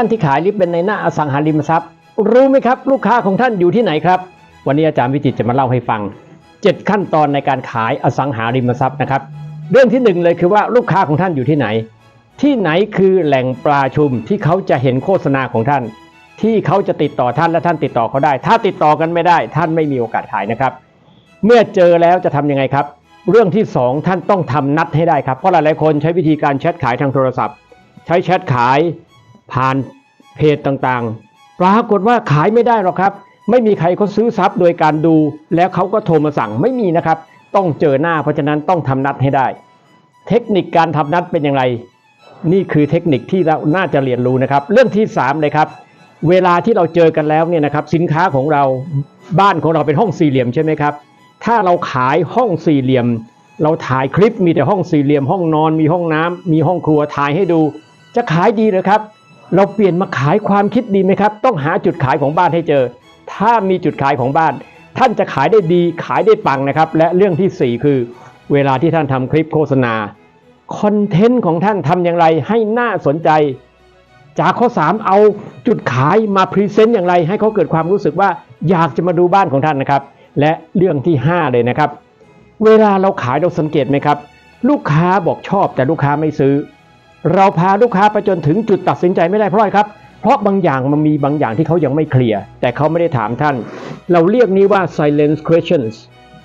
ท่านที่ขายหรือเป็นในหน้าอสังหาริมทรัพย์ รู้ไหมครับ ลูกค้าของท่านอยู่ที่ไหนครับ วันนี้อาจารย์วิจิตจะมาเล่าให้ฟัง 7 ขั้นตอนในการขายอสังหาริมทรัพย์นะครับ เรื่องที่หนึ่งเลยคือว่าลูกค้าของท่านอยู่ที่ไหน ที่ไหนคือแหล่งปลาชุมที่เขาจะเห็นโฆษณาของท่าน ที่เขาจะติดต่อท่านและท่านติดต่อเขาได้ ถ้าติดต่อกันไม่ได้ ท่านไม่มีโอกาสขายนะครับ เมื่อเจอแล้วจะทำยังไงครับ เรื่องที่สองท่านต้องทำนัดให้ได้ครับเพราะหลายๆคนใช้วิธีการแชทขายทางโทรศัพท์ ใช้แชทขาย ผ่านเพจต่างๆ ปรากฏว่าขายไม่ได้หรอกครับ ไม่มีใครเขาซื้อซับโดยการดู แล้วเขาก็โทรมาสั่งไม่มีนะครับ ต้องเจอหน้าเพราะฉะนั้นต้องทำนัดให้ได้ เทคนิคการทำนัดเป็นอย่างไร นี่คือเทคนิคที่เราน่าจะเรียนรู้นะครับ เรื่องที่3เลยครับเวลาที่เราเจอกันแล้วเนี่ยนะครับสินค้าของเราบ้านของเราเป็นห้องสี่เหลี่ยมใช่ไหมครับ ถ้าเราขายห้องสี่เหลี่ยม เราถ่ายคลิปมีแต่ห้องสี่เหลี่ยม ห้องนอนมีห้องน้ำมีห้องครัวถ่ายให้ดู จะขายดีหรือครับ เราเปลี่ยนมาขายความคิดดีไหมครับ ต้องหาจุดขายของบ้านให้เจอ ถ้ามีจุดขายของบ้าน ท่านจะขายได้ดีขายได้ปังนะครับ และเรื่องที่สี่คือ เวลาที่ท่านทำคลิปโฆษณาคอนเทนต์ของท่านทำอย่างไรให้น่าสนใจ จากข้อ 3 เอาจุดขายมาพรีเซนต์อย่างไร ให้เขาเกิดความรู้สึกว่าอยากจะมาดูบ้านของท่านนะครับ และเรื่องที่ 5 เลยนะครับ เวลาเราขายเราสังเกตไหมครับ ลูกค้าบอกชอบแต่ลูกค้าไม่ซื้อ เราพาลูกค้าไปจนถึงจุดตัดสินใจไม่ได้เพราะอะไรครับ เพราะบางอย่างมันมีบางอย่างที่เขายังไม่เคลียร์แต่เขาไม่ได้ถามท่าน เราเรียกนี้ว่า silence questions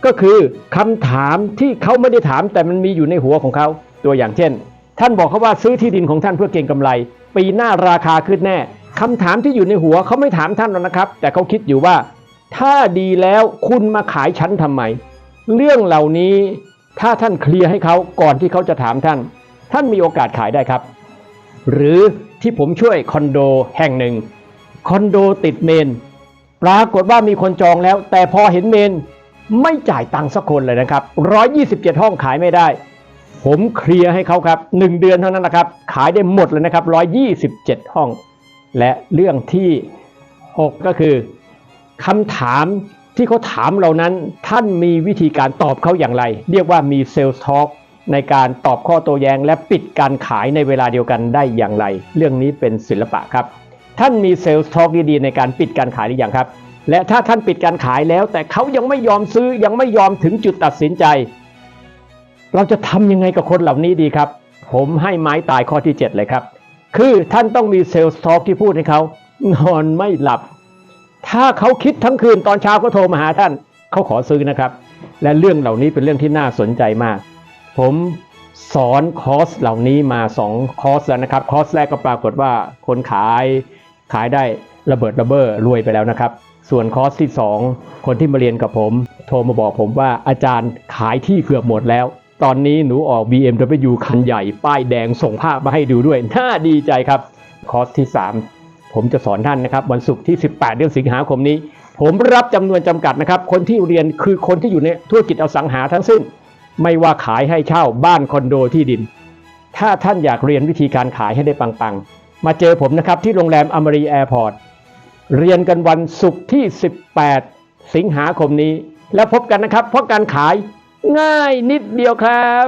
ก็คือคำถามที่เขาไม่ได้ถามแต่มันมีอยู่ในหัวของเขาตัวอย่างเช่น ท่านบอกเขาว่าซื้อที่ดินของท่านเพื่อเก็งกำไร ปีหน้าราคาขึ้นแน่คำถามที่อยู่ในหัวเขาไม่ถามท่านหรอกนะครับ แต่เขาคิดอยู่ว่า ถ้าดีแล้วคุณมาขายฉันทำไม เรื่องเหล่านี้ถ้าท่านเคลียร์ให้เขาก่อนที่เขาจะถามท่าน ท่านมีโอกาสขายได้ครับ หรือที่ผมช่วยคอนโดแห่งหนึ่งคอนโดติดเมน ปรากฏว่ามีคนจองแล้ว แต่พอเห็นเมนไม่จ่ายตังค์สักคนเลยนะครับ 127 ห้องขายไม่ได้ ผมเคลียร์ให้เขาครับ 1 เดือนเท่านั้นนะครับ ขายได้หมดเลยนะครับ 127 ห้อง และเรื่องที่ 6 ก็คือคำถามที่เขาถามเรานั้นท่านมีวิธีการตอบเขาอย่างไร เรียกว่ามีเซลส์ทอ l k ในการตอบข้อโต้แย้งและปิดการขายในเวลาเดียวกันได้อย่างไร เรื่องนี้เป็นศิลปะครับ ท่านมีเซลส์ทอ l k ดีๆในการปิดการขายหรือยังครับ และถ้าท่านปิดการขายแล้ว แต่เขายังไม่ยอมซื้อยังไม่ยอมถึงจุดตัดสินใจ เราจะทำยังไงกับคนเหล่านี้ดีครับ ผมให้ไม้ตายข้อที่ 7 เลยครับ คือท่านต้องมีเซลส์ทอ l k ที่พูดให้เขานอนไม่หลับ ถ้าเขาคิดทั้งคืนตอนเช้าก็โทรมาหาท่านเขาขอซื้อนะครับ และเรื่องเหล่านี้เป็นเรื่องที่น่าสนใจมาก ผมสอนคอร์สเหล่านี้มา 2 คอร์สแล้วนะครับ คอร์สแรกก็ปรากฏว่าคนขายขายได้ระเบิดระเบ้อรวยไปแล้วนะครับ ส่วนคอร์สที่ 2 คนที่มาเรียนกับผม โทรมาบอกผมว่าอาจารย์ขายที่เกือบหมดแล้ว ตอนนี้หนูออก BMW คันใหญ่ ป้ายแดงส่งภาพมาให้ดูด้วย น่าดีใจครับ คอร์สที่ 3 ผมจะสอนท่านนะครับวันศุกร์ที่ 18 เดือนสิงหาคมนี้ ผมรับจำนวนจำกัดนะครับ คนที่เรียนคือคนที่อยู่ในธุรกิจอสังหาทั้งสิ้น ไม่ว่าขายให้เช่าบ้านคอนโดที่ดิน ถ้าท่านอยากเรียนวิธีการขายให้ได้ปังๆ มาเจอผมนะครับที่โรงแรมอมรีแอร์พอร์ตเรียนกันวันศุกร์ที่ 18 สิงหาคมนี้ แล้วพบกันนะครับ เพราะการขายง่ายนิดเดียวครับ